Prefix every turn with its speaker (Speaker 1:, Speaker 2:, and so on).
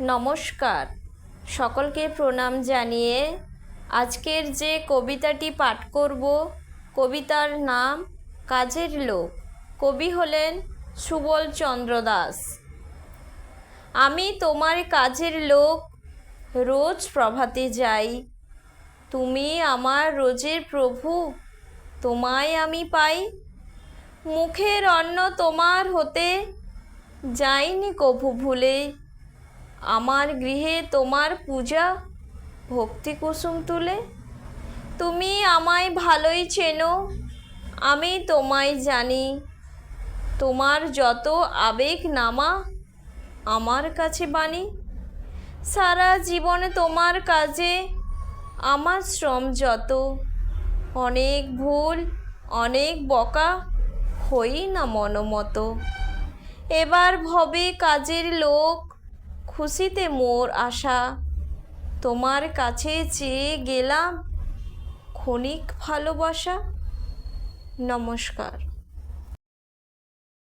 Speaker 1: নমস্কার। সকলকে প্রণাম জানিয়ে আজকের যে কবিতাটি পাঠ করব, কবিতার নাম কাজের লোক। কবি হলেন সুবল চন্দ্র দাস। আমি তোমার কাজের লোক, রোজ প্রভাতে যাই। তুমি আমার রোজের প্রভু, তোমায় আমি পাই। মুখের অন্ন তোমার হতে, যাইনি কভু ভুলে। আমার গৃহে তোমার পূজা, ভক্তি কুসুম তুলে। তুমি আমায় ভালোই চেনো, আমি তোমায় জানি। তোমার যত আবেগ নামা আমার কাছে বাণী। সারা জীবনে তোমার কাজে আমার শ্রম যত। অনেক ভুল, অনেক বকা হই না মনোমতো। এবার ভবে কাজের লোক খুশিতে মোর আশা। তোমার কাছে চেয়ে গেলাম ক্ষণিক ভালোবাসা। নমস্কার।